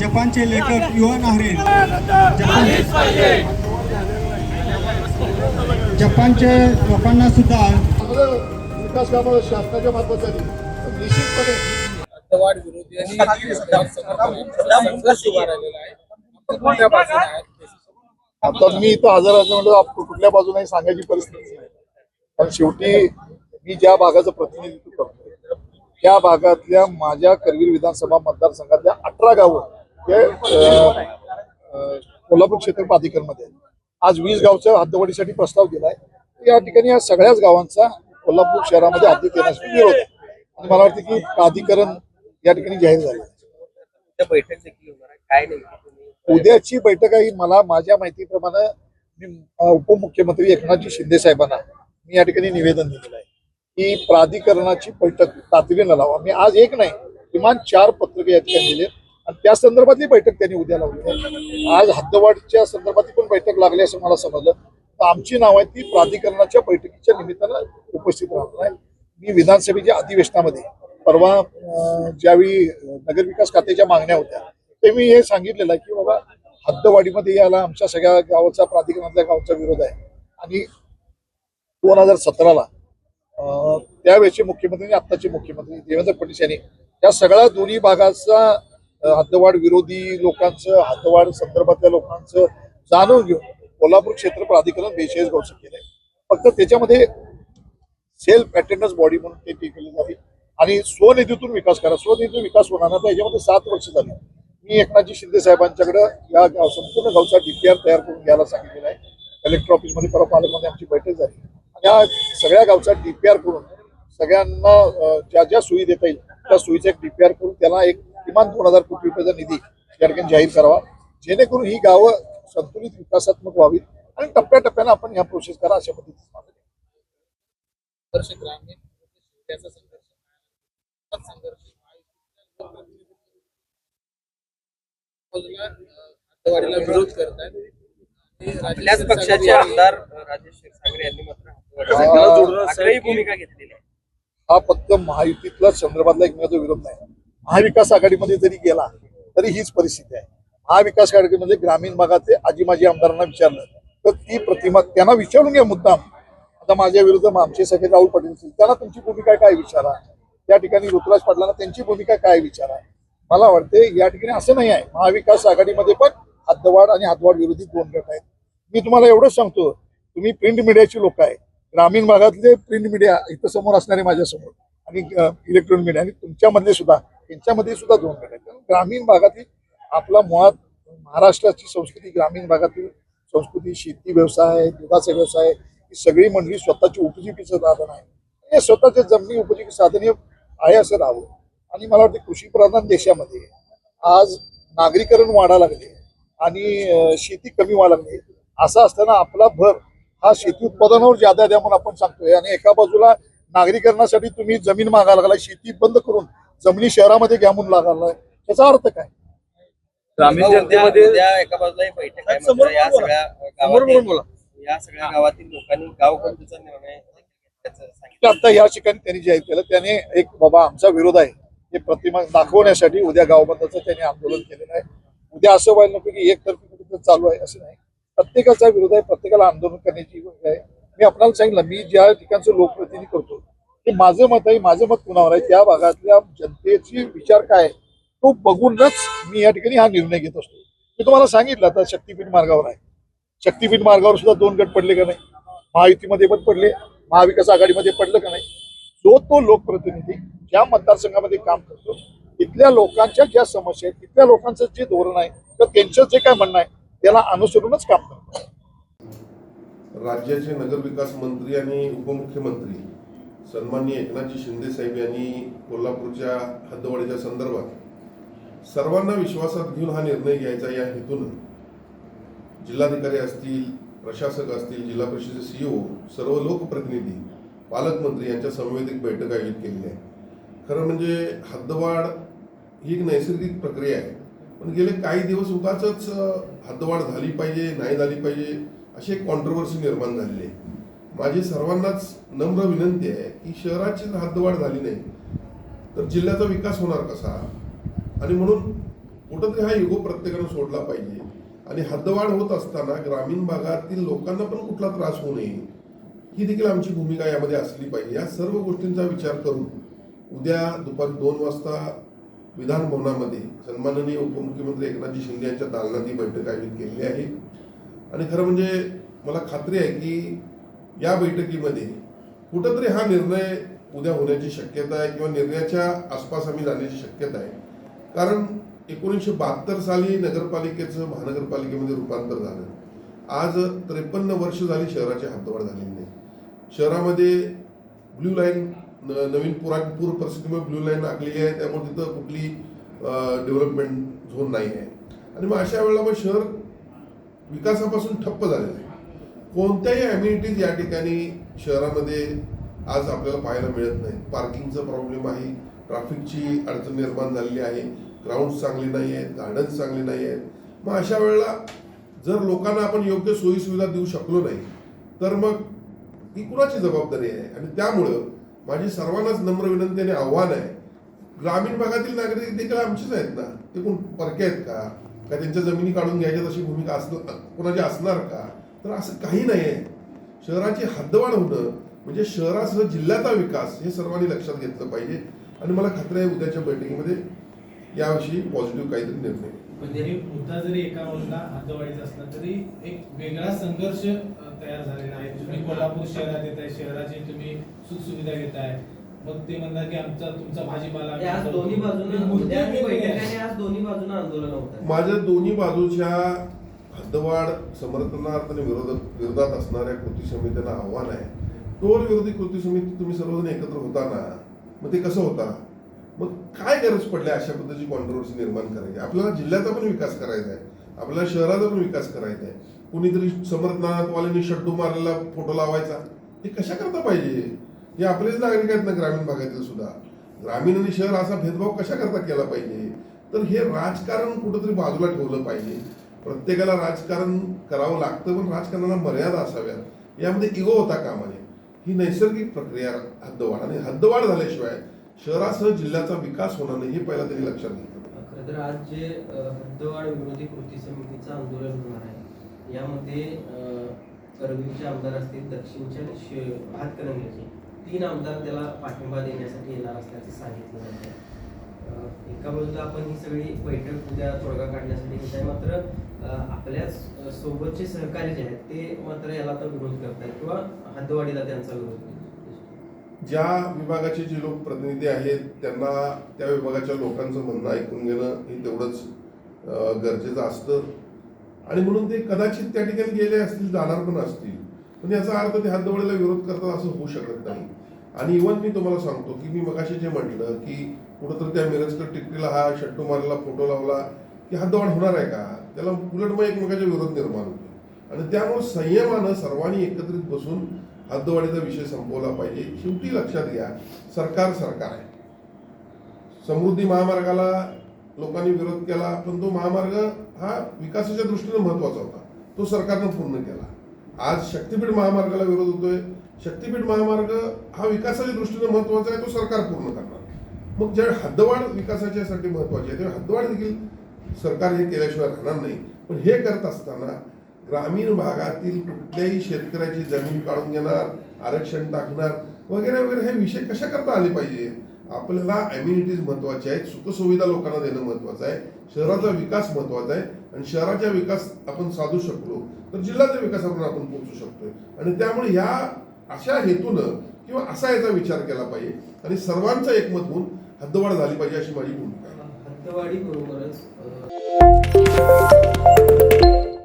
जपानचे लेखक युवा नाहरे जपान जपानच्या लोकांना सुद्धा विकास कामं शासनाच्या मार्फत पण निश्चितपणे वाढ विरोधी आणि? आता मी इथं हजर असं म्हणजे आप- कुठल्या बाजूने सांगायची परिस्थिती नाही. कारण शेवटी मी ज्या भागाचं प्रतिनिधित्व करतो त्या भागातल्या माझ्या करवीर विधानसभा मतदारसंघातल्या अठरा गावं हे कोल्हापूर क्षेत्र प्राधिकरणमध्ये. आज वीस गावच्या हद्दवाढीसाठी प्रस्ताव दिलाय. या ठिकाणी या सगळ्याच गावांचा कोल्हापूर शहरामध्ये हद्दीत येण्यासाठी विरोध आणि मला वाटतं की प्राधिकरण या ठिकाणी जाहीर झालं उद्याची बैठक आहे मला माझ्या माहितीप्रमाणे मी उपमुख्यमंत्री एकनाथजी शिंदे साहेबांना मी या ठिकाणी निवेदन दिलेलं आहे. की प्राधिकरणाची बैठक तातडीनं लावा. मी आज एक नाही किमान चार पत्रके या ठिकाणी दिले आणि त्या संदर्भातली बैठक त्यांनी उद्या लावली आज हद्दवाढीच्या संदर्भातली पण बैठक लागली असं मला समजलं. तर आमची नाव आहे ती प्राधिकरणाच्या बैठकीच्या निमित्तानं उपस्थित राहणार आहे. मी विधानसभेच्या अधिवेशनामध्ये परवा ज्यावेळी नगरविकास खात्याच्या मागण्या होत्या ते मी हे सांगितलेलं आहे की बाबा हद्दवाढीमध्ये याला आमच्या सगळ्या गावाचा प्राधिकरणातल्या गावचा विरोध आहे. आणि दोन हजार सतराला त्यावेळेचे मुख्यमंत्री आणि आत्ताचे मुख्यमंत्री देवेंद्र फडणवीस यांनी या सगळ्या दोन्ही भागाचा हद्दवाढ विरोधी लोकांचं हद्दवाढ संदर्भातल्या लोकांचं जाणून घेऊन कोल्हापूर क्षेत्र प्राधिकरण बेचाळीस वर्ष केले फक्त त्याच्यामध्ये सेल्फ अटेंडन्स बॉडी म्हणून ते केली जावी आणि स्वनिधीतून विकास करा. स्वनिधीतून विकास होणार ना तर याच्यामध्ये सात वर्ष झाली. मी एकनाथजी शिंदे साहेबांच्याकडे या गाव संपूर्ण गावचा डीपीआर तयार करून घ्यायला सांगितलेला आहे. कलेक्टर ऑफिसमध्ये परवा पालकमध्ये आमची बैठक झाली. आणि या सगळ्या गावचा डीपीआर करून सगळ्यांना ज्या ज्या सोयी देता येईल त्या सोयीचा एक डीपीआर करून त्याला एक किमान दोन हजार कोटी रुपयाचा निधी या ठिकाणी जाहीर करावा. जेणेकरून ही गावं संतुलित विकासात्मक व्हावीत आणि टप्प्याटप्प्यानं आपण ह्या प्रोसेस करा अशा विरोध करतायत. आपल्याच पक्षाचे आमदार राजेश क्षीरसागर यांनी मात्र. आग्रही भूमिका घेतलेली आहे. हा फक्त महायुतीतला संदर्भातला एकमेकाचा विरोध नाही. महाविकास आघाडीमध्ये जरी गेला तरी हीच परिस्थिती आहे. महाविकास आघाडीमध्ये ग्रामीण भागातले आजी माजी आमदारांना विचारलं तर ती प्रतिमा त्यांना विचारून घ्या मुद्दाम. आता माझ्या विरुद्ध आमचे सगळे राहुल पाटील असतील त्यांना तुमची भूमिका काय विचारा? त्या ठिकाणी ऋतुराज पाटलांना त्यांची भूमिका काय विचारा? मला वाटते या ठिकाणी असं नाही आहे. महाविकास आघाडीमध्ये पण हातवाड आणि हातवाड विरोधी दोन गट आहेत. मी तुम्हाला एवढंच सांगतो तुम्ही प्रिंट मीडियाची लोक आहे. ग्रामीण भागातले प्रिंट मीडिया इथं समोर असणारे माझ्यासमोर आणि इलेक्ट्रॉनिक मीडिया आणि तुमच्यामधले सुद्धा त्यांच्यामध्ये सुद्धा दोन गट आहेत. कारण ग्रामीण भागातील आपला मुळात महाराष्ट्राची संस्कृती ग्रामीण भागातील संस्कृती शेती व्यवसाय दुधाचा व्यवसाय ही सगळी मंडळी स्वतःची उपजीविकेचं साधन आहे. हे स्वतःचे जमिनी उपजीविके साधन हे आहे असं राहावं आणि मला वाटतं कृषीप्रधान देशामध्ये आज नागरीकरण वाढायला लागले आणि शेती कमी व्हायला लागली. असं असताना आपला भर हा शेती उत्पादनावर ज्यादा द्या म्हणून आपण सांगतोय. आणि एका बाजूला नागरीकरणासाठी तुम्ही जमीन मागायला लागलाय शेती बंद करून जमिनी शहरामध्ये घ्या म्हणून लागायला त्याचा अर्थ काय? ग्रामीण जनतेमध्ये एका बाजूला एक बैठक आहे. समोर मात्र या बोला. सगळ्या समोर गावातील बोला. या सगळ्या गावातील लोकांनी गाव निर्णय आता या ठिकाणी त्यांनी जाहीर केलं त्याने एक बाबा आमचा विरोध आहे. हे प्रतिमा दाखवण्यासाठी उद्या गावबंदाचं त्यांनी आंदोलन केलेलं आहे. उद्या असं व्हायला नको की एकतर्फी कुठे चालू आहे असं नाही. प्रत्येकाचा विरोध आहे प्रत्येकाला आंदोलन करण्याची आहे. मी आपल्याला सांगितलं मी ज्या ठिकाणचं लोकप्रतिनिधी करतो ते माझं मत आहे माझं मत कुणावर आहे त्या भागातल्या जनतेची विचार काय तो बघूनच मी या ठिकाणी हा निर्णय घेत असतो. मी तुम्हाला सांगितलं आता शक्तीपीठ मार्गावर आहे. शक्तीपीठ मार्गावर सुद्धा दोन गट पडले का नाही? महायुतीमध्ये पण पडले महाविकास आघाडीमध्ये पडलं का नाही? जो तो लोकप्रतिनिधी ज्या मतदारसंघामध्ये काम करतो तिथल्या लोकांच्या ज्या समस्या आहेत तिथल्या लोकांचं जे धोरण आहे तर त्यांचं जे काय म्हणणं आहे त्याला अनुसरूनच काम करतो. राज्याचे नगरविकास मंत्री आणि उपमुख्यमंत्री सन्माननीय एकनाथजी शिंदे साहेब यांनी कोल्हापूरच्या हद्दवाढीच्या संदर्भात सर्वांना विश्वासात घेऊन हा निर्णय घ्यायचा या हेतून जिल्हाधिकारी असतील प्रशासक असतील जिल्हा परिषदेचे सीईओ सर्व लोकप्रतिनिधी पालकमंत्री यांच्या संवेदिक बैठक आयोजित केलेली आहे खरं म्हणजे हद्दवाढ ही एक नैसर्गिक प्रक्रिया आहे. पण गेले काही दिवस उगाच हद्दवाढ झाली पाहिजे नाही झाली पाहिजे अशी एक कॉन्ट्रोवर्सी निर्माण झालेली आहे. माझी सर्वांनाच नम्र विनंती आहे की शहराची जर हद्दवाढ झाली नाही तर जिल्ह्याचा विकास होणार कसा? आणि म्हणून कुठंतरी हा युगो प्रत्येकानं सोडला पाहिजे. आणि हद्दवाढ होत असताना ग्रामीण भागातील लोकांना पण कुठला त्रास होऊ नये. ही देखील आमची भूमिका यामध्ये असली पाहिजे. या सर्व गोष्टींचा विचार करून उद्या दुपारी दोन वाजता विधानभवनामध्ये सन्माननीय उपमुख्यमंत्री एकनाथजी शिंदे यांच्या दालनात ही बैठक आयोजित केलेली आहे. आणि खरं म्हणजे मला खात्री आहे की या बैठकीमध्ये कुठंतरी हा निर्णय उद्या होण्याची शक्यता आहे किंवा निर्णयाच्या आसपास आम्ही जाण्याची शक्यता आहे. कारण एकोणीसशे बहात्तर साली नगरपालिकेचं महानगरपालिकेमध्ये रूपांतर झालं. आज त्रेपन्न वर्ष झाली शहराची हद्दवाढ झालेली नाही. शहरामध्ये ब्ल्यू लाईन न- नवीन पुरा पूर परिस्थितीमुळे ब्ल्यू लाईन आखलेली आहे. त्यामुळे तिथं कुठली डेव्हलपमेंट झोन नाही आहे. आणि मग अशा वेळेला मग शहर विकासापासून ठप्प झालेलं आहे. कोणत्याही अम्युनिटीज या ठिकाणी शहरामध्ये आज आपल्याला पाहायला मिळत नाही पार्किंगचा प्रॉब्लेम आहे. ट्रॅफिकची अडचण निर्माण झालेली आहे. ग्राउंड चांगले नाही आहेत. गार्डन्स चांगली नाही आहेत. मग अशा वेळेला जर लोकांना आपण योग्य सोयीसुविधा देऊ शकलो नाही तर मग ही कुणाची जबाबदारी आहे? आणि त्यामुळं माझी सर्वांनाच नम्र विनंती आणि आव्हान आहे. ग्रामीण भागातील नागरिक देखील आमचेच आहेत ना? ते कोण परके आहेत का? का त्यांच्या जमिनी काढून घ्यायच्या तशी भूमिका असणार कोणाची असणार का? तर असं काही नाही आहे शहराची हद्दवाढ होणं म्हणजे शहरासह जिल्ह्याचा विकास हे सर्वांनी लक्षात घेतलं पाहिजे. आणि मला खात्री आहे उद्याच्या बैठकीमध्ये याविषयी पॉझिटिव्ह काहीतरी निर्णय. म्हणजे मुद्दा जरी एका बाजूला हद्दवाढीचा असला तरी एक वेगळा संघर्ष तयार झालेला आहे. तुम्ही कोल्हापूर शहरात येत आहे शहराची तुम्ही सुखसुविधा घेताय मग ते म्हणतात की आमचा तुमचा भाजीपाला आज दोन्ही बाजूने मुद्दे उद्या वेगळे बैठक आहेत. आहे आणि आज दोन्ही बाजूने आंदोलन होत आहे. माझ्या दोन्ही बाजूच्या हद्दवाढ समर्थनार्थ आणि विरोधात विरोधात असणाऱ्या कृती समित्यांना आव्हान आहे. टोल विरोधी कृती समिती तुम्ही सर्वजण एकत्र होता ना? मग ते कसं होता? मग काय गरज पडल्या अशा पद्धतीची कॉन्ट्रोवर्सी निर्माण करायची? आपल्याला जिल्ह्याचा पण विकास करायचा आहे. आपल्याला शहराचा पण विकास करायचा आहे. कुणीतरी समर्थनार्थवाल्यांनी शड्डू मारलेला फोटो लावायचा. हे कशा करता पाहिजे? हे आपलेच नागरिक आहेत ना ग्रामीण भागातील सुद्धा. ग्रामीण आणि शहर असा भेदभाव कशा करता केला पाहिजे? तर हे राजकारण कुठंतरी बाजूला ठेवलं पाहिजे. प्रत्येकाला राजकारण करावं लागतं पण राजकारणाला मर्यादा असाव्यात. यामध्ये इगो होता कामाने. ही नैसर्गिक प्रक्रिया हद्दवाढ आणि हद्दवाढ झाल्याशिवाय शहरासह जिल्ह्याचा विकास होणार नाही हे पहिला त्यांनी लक्षात घेतलं. खरं तर आज जे हद्दवाढ विरोधी कृती समितीचं आंदोलन होणार आहे यामध्ये करवीरचे आमदार असतील दक्षिणचे आणि शे- हातकणंगलेचे तीन आमदार त्याला पाठिंबा देण्यासाठी येणार असल्याचं सांगितलं जातं एका बाजूला आपण ही सगळी बैठक उद्या तोडगा काढण्यासाठी घेत आहे मात्र आपल्या सोबतचे सहकारी जे आहेत ते मात्र याला आता विरोध आहेत किंवा हद्दवाढीला त्यांचा विरोध ज्या विभागाचे जे लोक प्रतिनिधी आहेत त्यांना त्या विभागाच्या लोकांचं म्हणणं ऐकून घेणं हे तेवढंच गरजेचं असतं. आणि म्हणून ते कदाचित त्या ठिकाणी गेले असतील जाणार पण असतील. पण याचा अर्थ ते हातदवळीला विरोध करतात असं होऊ शकत नाही. आणि इव्हन मी तुम्हाला सांगतो की मी मगाशी जे म्हटलं की कुठंतरी त्या मिरजकर टिकटीला हा शट्टू मारला फोटो लावला की हातदवाड होणार आहे का? त्याला उलट मग एकमेकाचे विरोध निर्माण होतो. आणि त्यामुळे संयमानं सर्वांनी एकत्रित बसून हद्दवाढीचा विषय संपवला पाहिजे. शेवटी लक्षात घ्या सरकार सरकार आहे. समृद्धी महामार्गाला लोकांनी विरोध केला पण तो महामार्ग हा विकासाच्या दृष्टीने महत्त्वाचा होता. तो सरकारनं पूर्ण केला. आज शक्तीपीठ महामार्गाला विरोध होतोय. शक्तीपीठ महामार्ग हा विकासाच्या दृष्टीने महत्त्वाचा आहे तो सरकार पूर्ण करणार. मग ज्यावेळी हद्दवाढ विकासाच्यासाठी महत्वाची आहे तेव्हा हद्दवाढ देखील सरकार हे केल्याशिवाय राहणार नाही. पण हे करत असताना ग्रामीण भागातील कुठल्याही शेतकऱ्याची जमीन काढून घेणार आरक्षण टाकणार वगैरे वगैरे हे विषय कशा करता आले पाहिजे? आपल्याला अम्युनिटीज महत्त्वाच्या आहेत सुखसुविधा लोकांना देणं महत्वाचं आहे शहराचा विकास महत्त्वाचा आहे आणि शहराचा विकास आपण साधू शकलो तर जिल्ह्याच्या विकासापर्यंत आपण पोहोचू शकतोय. आणि त्यामुळे ह्या अशा हेतूनं किंवा असा याचा विचार केला पाहिजे. आणि सर्वांचं एकमत होऊन हद्दवाढ झाली पाहिजे अशी माझी भूमिका आहे. हद्दवाढी बरोबरच